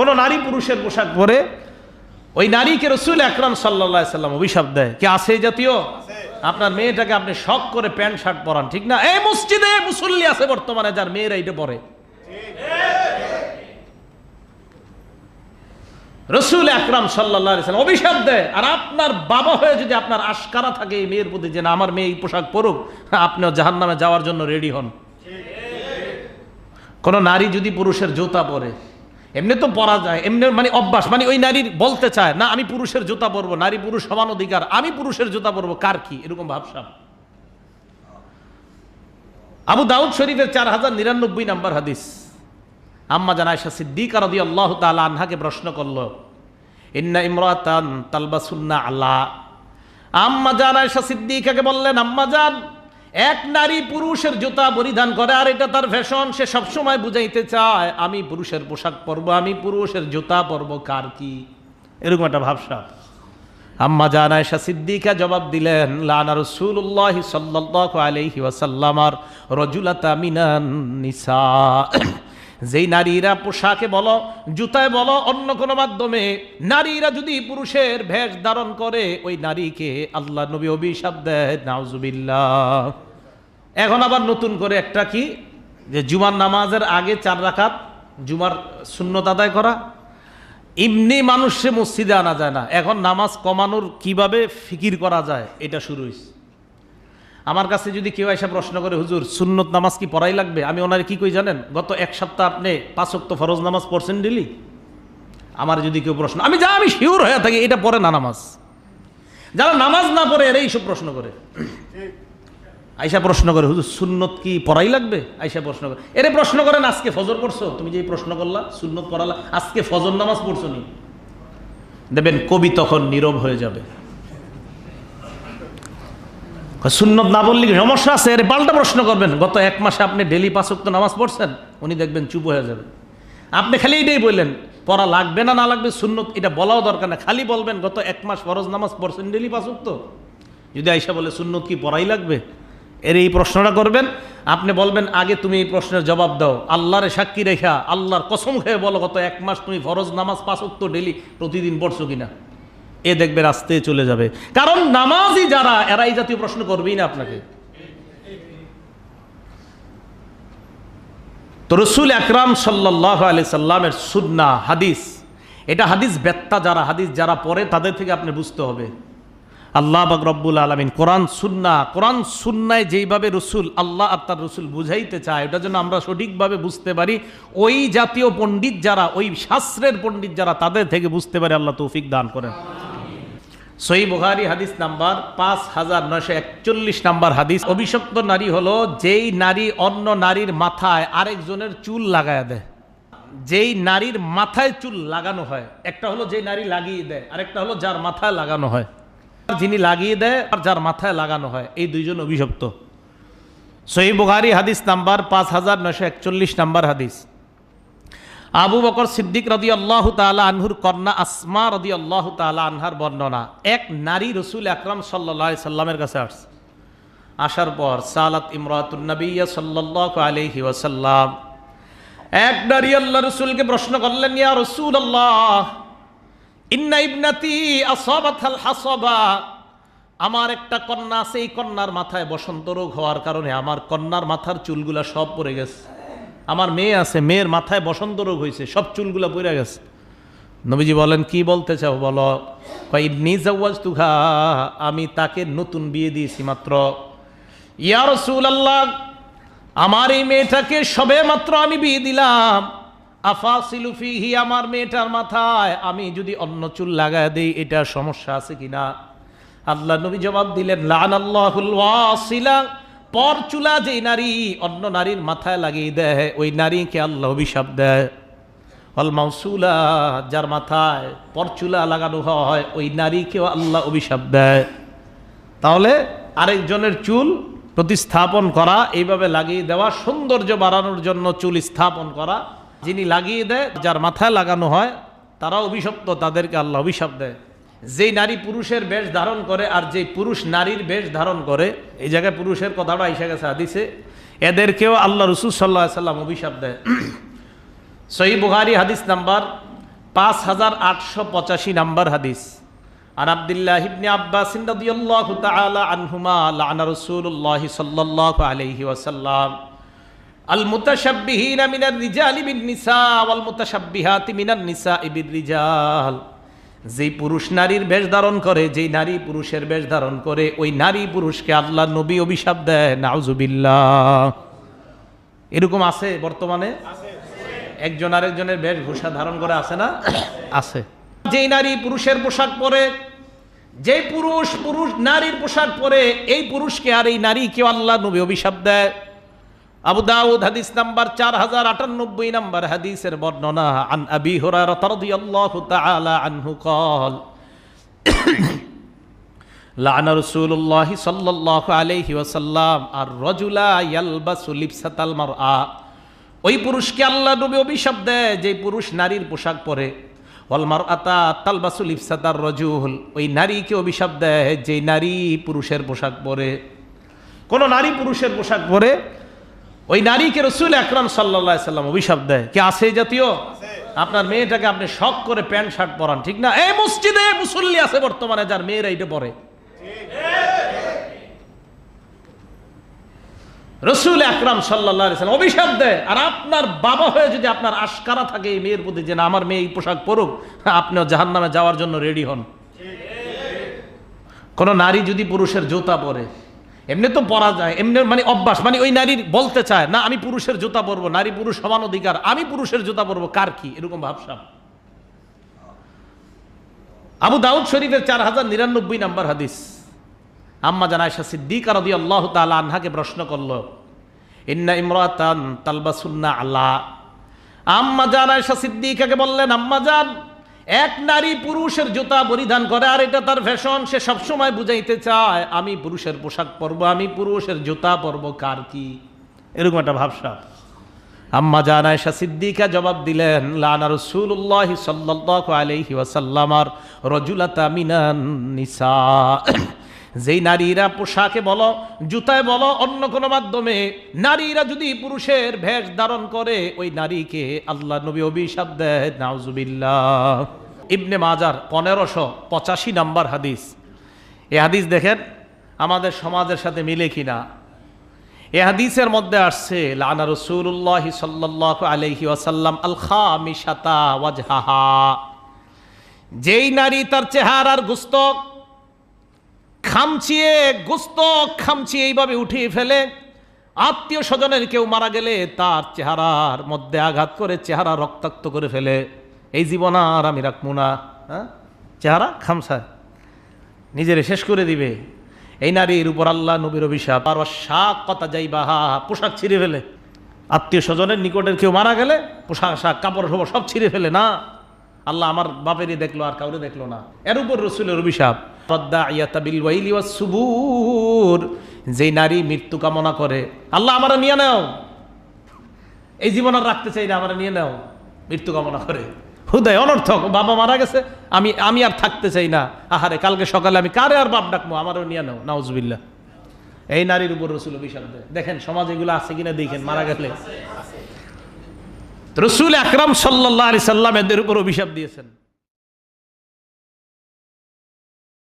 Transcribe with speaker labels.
Speaker 1: কোনো নারী পুরুষের পোশাক পরে ওই নারীকে রসুল আকরাম সাল্লা সাল্লাম অভিশাপ দেয়। কি আছে জাতীয়? আপনার মেয়েটাকে আপনি শখ করে প্যান্ট শার্ট পরান, ঠিক না? এই মসজিদে মুসল্লি আছে বর্তমানে যার মেয়েরা এইটা পরে। রসুল আকরাম সাল্লাহ অভিশাপ দেয়। আর আপনার বাবা হয়ে যদি আপনার আশকারা থাকে এই মেয়ের প্রতি যে না, আমার মেয়ে এই পোশাক পরুক, আপনিও জাহান নামে যাওয়ার জন্য রেডি হন। কোন নারী যদি পুরুষের জুতা পরে এমনি তো পরা যায়, এমনি মানে অভ্যাস মানে ওই নারীর বলতে চায়, না, আমি পুরুষের জুতা পরবো, নারী পুরুষ সমান অধিকার, আমি পুরুষের জুতা পরবো। কার কি? এরকম ভাবসাব। আবু দাউদ শরীফের চার হাজার নিরানব্বই নাম্বার হাদিস। আম্মা জানায়শা সিদ্দিক রাদি আল্লাহ তালা আনহাকে প্রশ্ন করল, ইন্না ইমরাতান তালবাসুন্না আল্লাহ আম্মা জানায়শা সিদ্দিকাকে বললেন, আম্মা জান এক নারী পুরুষের জুতা পরিধান করে, আর এটা তার ফ্যাশন সে সবসময় বুঝাইতে চায়, আমি পুরুষের পোশাক পরবো, আমি পুরুষের জুতা পরবো, কার কি? এরকম একটা ভাবসা। আম্মা জানায়শা সিদ্দিকা জবাব দিলেন, লানা রসুল্লাহ সাল্লাহ আলহি ওয়াসাল্লামার রজুলাতা মিনান নিসা। যেই নারীরা পোশাকে বলো, জুতায় বলো, অন্য কোনো মাধ্যমে নারীরা যদি পুরুষের ভেষ ধারণ করে, ওই নারীকে আল্লাহ নবী অভিশাপ দেয় নাউজুবিল্লাহ। এখন আবার নতুন করে একটা কি? যে জুমার নামাজের আগে চার রাখাত জুমার শূন্যত আদায় করা। এমনি মানুষে মসজিদে আনা যায় না। এখন নামাজ কমানোর কীভাবে ফিকির করা যায়, এটা শুরু হয়েছে আমার কাছে যদি কেউ এসে প্রশ্ন করে, হুজুর, সুন্নত নামাজ কি পড়াই লাগবে? আমি ওনারে কি কই জানেন? গত এক সপ্তাহ আপনি পাঁচক্ত ফরজ নামাজ পড়ছেন ডেলি আমার যদি কেউ প্রশ্ন, আমি যা, আমি শিওর হয়ে থাকি, এটা পড়ে না নামাজ। যারা নামাজ না পড়ে, এরাই সব প্রশ্ন করে। আইসা প্রশ্ন করে, হুজুর, সুন্নত কি পড়াই লাগবে? আইসা প্রশ্ন করে, এরে প্রশ্ন করেন আজকে ফজর পড়ছো? তুমি যে প্রশ্ন করলা, সুন্নত পড়ালা, আজকে ফজর নামাজ পড়ছো নি? দেবেন কবি তখন নীরব হয়ে যাবে। সুন্নত না বললে কি সমস্যা আছে? এর, পাল্টা প্রশ্ন করবেন। গত এক মাসে আপনি ডেলি পাঁচক্ত নামাজ পড়ছেন? উনি দেখবেন চুপ হয়ে যাবে। আপনি খালি এটাই বললেন, পড়া লাগবে না না লাগবে, সুন্নত এটা বলাও দরকার না। খালি বলবেন, গত এক মাস ফরজ নামাজ পড়ছেন ডেলি পাঁচক্ত যদি আইসা বলে, সুন্নত কি পড়াই লাগবে? এর এই প্রশ্নটা করবেন। আপনি বলবেন, আগে তুমি এই প্রশ্নের জবাব দাও। আল্লাহরে সাক্ষী রেখা, আল্লাহর কসম খেয়ে বলো গত এক মাস তুমি ফরজ নামাজ পাঁচক্ত ডেলি প্রতিদিন পড়ছো কিনা? এ দেখবে রাস্তে চলে যাবে। কারণ নামাজই যারা, এরা এই জাতীয় প্রশ্ন করবেই না আপনাকে। তো রসুল আকরাম সাল্লাহ আলি সাল্লামের সুন্না হাদিস, এটা হাদিস বেত্তা যারা, হাদিস যারা পড়ে তাদের থেকে আপনি বুঝতে হবে। আল্লাহ বাক রব্বুল আলমিন কোরআন সুন্না কোরআন, সুন্নায় যেইভাবে রসুল, আল্লাহ আর তার রসুল বুঝাইতে চায় ওটা যেন আমরা সঠিকভাবে বুঝতে পারি। ওই জাতীয় পণ্ডিত যারা, ওই শাস্ত্রের পণ্ডিত যারা, তাদের থেকে বুঝতে পারে আল্লাহ তৌফিক দান করেন। সই বুহারি হাদিস নাম্বার পাঁচ হাজার নয়শো একচল্লিশ নাম্বার হাদিস। অভিশপ্ত নারী হলো যেই নারী অন্য নারীর মাথায় আরেকজনের চুল লাগায় দেয়। যেই নারীর মাথায় চুল লাগানো হয়, একটা হলো যেই নারী লাগিয়ে দেয়, আরেকটা হলো যার মাথায় লাগানো হয়। যিনি লাগিয়ে দেয়, আর যার মাথায় লাগানো হয়। এই দুইজন অভিশপ্ত। সহি বুহারি হাদিস নাম্বার পাঁচ হাজার নয়শো একচল্লিশ নাম্বার হাদিস। আবু বকর সিদ্দিক রদি আল্লাহ তালা আনহুর কন্যা আসমা রদি আল্লাহ তালা আনহার বর্ণনা, এক নারী রসুল আকরাম সাল্লা সাল্লামের কাছে আসছে। আসার পর সালাত ইমরাতুন্নবিয়া সাল্লাহ আলহি ওয়াসাল্লাম। এক নারী আল্লাহ রসুলকে প্রশ্ন করলেন, ইয়া রসুল আল্লাহ আমার একটা কন্যা আছে, এই কন্যার মাথায় বসন্ত রোগ হওয়ার কারণে আমার কন্যার মাথার চুলগুলা সব পড়ে গেছে। আমার মেয়ে আছে, মেয়ের মাথায় বসন্ত রোগ হয়েছে, সব চুলগুলো পড়ে গেছে। নবীজি বলেন, কি বলতে চাও বলো? নিজাওয়াজ তুঘা আমি তাকে নতুন বিয়ে দিয়েছি মাত্র। ইয়া রসুল আল্লাহ আমার এই মেয়েটাকে সবে মাত্র আমি বিয়ে দিলাম। আফা সিলুফিহি আমার মেয়েটার মাথায়, আমি যদি অন্য চুল লাগায় দেই, এটা সমস্যা আছে কিনা আল্লাহ নবী জবাব দিলেন লান আল্লাহুল ওয়াসিলা, পর চুলা যে নারী অন্য নারীর মাথায় লাগিয়ে দেয়, ওই নারীকে আল্লাহ অভিশাপ দেয়। অল মাউসুলা, যার মাথায় পরচুলা লাগানো হয়, ওই নারীকেও আল্লাহ অভিশাপ দেয়। তাহলে আরেকজনের চুল প্রতিস্থাপন করা, এইভাবে লাগিয়ে দেওয়া, সৌন্দর্য বাড়ানোর জন্য চুল স্থাপন করা যিনি লাগিয়ে দেয়, যার মাথায় লাগানো হয় তারা অভিশপ্ত তাদেরকে আল্লাহ অভিশাপ দেয়। যেই নারী পুরুষের বেশ ধারণ করে আর যেই পুরুষ নারীর বেশ ধারণ করে, এই জায়গায় পুরুষের কথাটা এসে গেছে হাদিসে, এদেরকেও আল্লাহ রসুল সাল্লাহ সাল্লাম অভিশাপ দেয়। সহি বুহারি হাদিস নাম্বার পাঁচ হাজার আটশো পঁচাশি নাম্বার হাদিস। আর আবদুল্লাহ ইবনে আব্বাস তাআলা আনহুমা রাসূলুল্লাহ সাল্লাল্লাহু আলাইহি ওয়াসাল্লাম। আল মুতাশাব্বিহিনা মিনার রিজালি বিন নিসা ওয়াল মুতাশাব্বিহাতি মিনান নিসাই বির রিজাল যেই পুরুষ নারীর বেশ ধারণ করে যেই নারী পুরুষের বেশ ধারণ করে ওই নারী পুরুষকে আল্লাহ নবী অভিশাপ দেয় নাউজুবিল্লাহ। এরকম আছে বর্তমানে? একজন আরেকজনের বেশভূষা ধারণ করে আছে না? আছে। যেই নারী পুরুষের পোশাক পরে যেই পুরুষ পুরুষ নারীর পোশাক পরে এই পুরুষকে আর এই নারীকে আল্লাহ নবী অভিশাপ দেয়। আবু দাউদ হাদিস নাম্বার চার হাজার আটানব্বই নাম্বার হাদিসের বর্ণনা, আন আর ওই অভিশাপ দেয় যে পুরুষ নারীর পোশাক পরে ওয়ালমার রজুল ওই নারীকে অভিশাপ দেয় যে নারী পুরুষের পোশাক পরে কোনো নারী পুরুষের পোশাক পরে ওই নারীকে রসুল সাল্লা সাল্লাম অভিশাপ দেয়। কি আছে জাতীয়? আপনার মেয়েটাকে আপনি শখ করে প্যান্ট, শার্ট পরান, ঠিক না? এই মসজিদে মুসল্লি আছে বর্তমানে যার মেয়েরা এটা পরে। রসুল আকরাম সাল্লাম অভিশাপ দেয়। আর আপনার বাবা হয়ে যদি আপনার আশকারা থাকে এই মেয়ের প্রতি যে না, আমার মেয়ে এই পোশাক পরুক, আপনিও জাহান নামে যাওয়ার জন্য রেডি হন। কোন নারী যদি পুরুষের জুতা পরে এমনি তো পরা যায়, এমনি মানে অভ্যাস মানে ওই নারীর বলতে চায়, না, আমি পুরুষের জুতা পরবো, নারী পুরুষ সমান অধিকার, আমি পুরুষের জুতা পরবো। কার কি? এরকম ভাবসাব। আবু দাউদ শরীফের চার হাজার নিরানব্বই নাম্বার হাদিস। আম্মা জানায়শা সিদ্দিক রদি আল্লাহ তালা আনহাকে প্রশ্ন করল, ইন্না ইমরাতান তালবাসুন্না আল্লাহ আম্মা জানায়শা সিদ্দিকাকে বললেন, আম্মা জান এক নারী পুরুষের জুতা পরিধান করে আর এটা তার ফ্যাশন সে সবসময় বুঝাইতে চায়, আমি পুরুষের পোশাক পরবো, আমি পুরুষের জুতা পরবো, কার কি? এরকম একটা ভাবসা আম্মা জান আয়েশা সিদ্দিকা জবাব দিলেন, লানা রাসূলুল্লাহ সাল্লাল্লাহু আলাইহি ওয়াসাল্লাম আর রাজুলাতা মিনান নিসা। যেই নারীরা পোশাকে বলো, জুতায় বলো, অন্য কোনো মাধ্যমে নারীরা যদি পুরুষের ভেষ ধারণ করে, ওই নারীকে আল্লাহ নবী অভিশাপ দেয় নাউজুবিল্লাহ। ইবনে মাজার পনেরোশো পঁচাশি নাম্বার হাদিস। এ হাদিস দেখেন, আমাদের সমাজের সাথে মিলে কিনা। এ হাদিসের মধ্যে আসছে, লানা রসুল্লাহ সাল্লাহ আলহি ওয়াসাল্লাম আল খামিশাতা ওয়াজহাহা। যেই নারী তার চেহারার গুস্তক খামচিয়ে, গুস্ত খামচিয়ে এইভাবে উঠিয়ে ফেলে, আত্মীয় স্বজনের কেউ মারা গেলে তার চেহারার মধ্যে আঘাত করে, চেহারা রক্তাক্ত করে ফেলে। এই জীবন আর আমি রাখব না হ্যাঁ? চেহারা? খামসায় নিজেরে শেষ করে দিবে। এই নারীর উপর আল্লাহ নবীর অভিশাপ। আর শাক কথা যাইবা হা পোশাক ছিঁড়ে ফেলে। আত্মীয় স্বজনের নিকটের কেউ মারা গেলে পোশাক, শাক, কাপড় ঠোপড় সব ছিঁড়ে ফেলে, না? আল্লাহ আমার বাপেরই দেখল, আর কাউরে দেখল না। এর উপর রসুলের অভিশাপ। সুবুর যেই নারী মৃত্যু কামনা করে, আল্লাহ আমার নিয়ে নাও। এই জীবন আর রাখতে চাই না, আমার নিয়ে নাও। মৃত্যু কামনা করে। হুদয় অনর্থক, বাবা মারা গেছে, আমি আমি আর থাকতে চাই না। আহারে, কালকে সকালে আমি কারে আর বাপ ডাকবো? আমারও নিয়ে নাও নাউজবিল্লা এই নারীর উপর রসুল অভিশাপ দেয়। দেখেন, সমাজ এগুলো আছে কিনা, দেখেন, মারা গেলে। রসুল আকরাম সাল্লাহ আলি সাল্লাম এদের উপর অভিশাপ দিয়েছেন।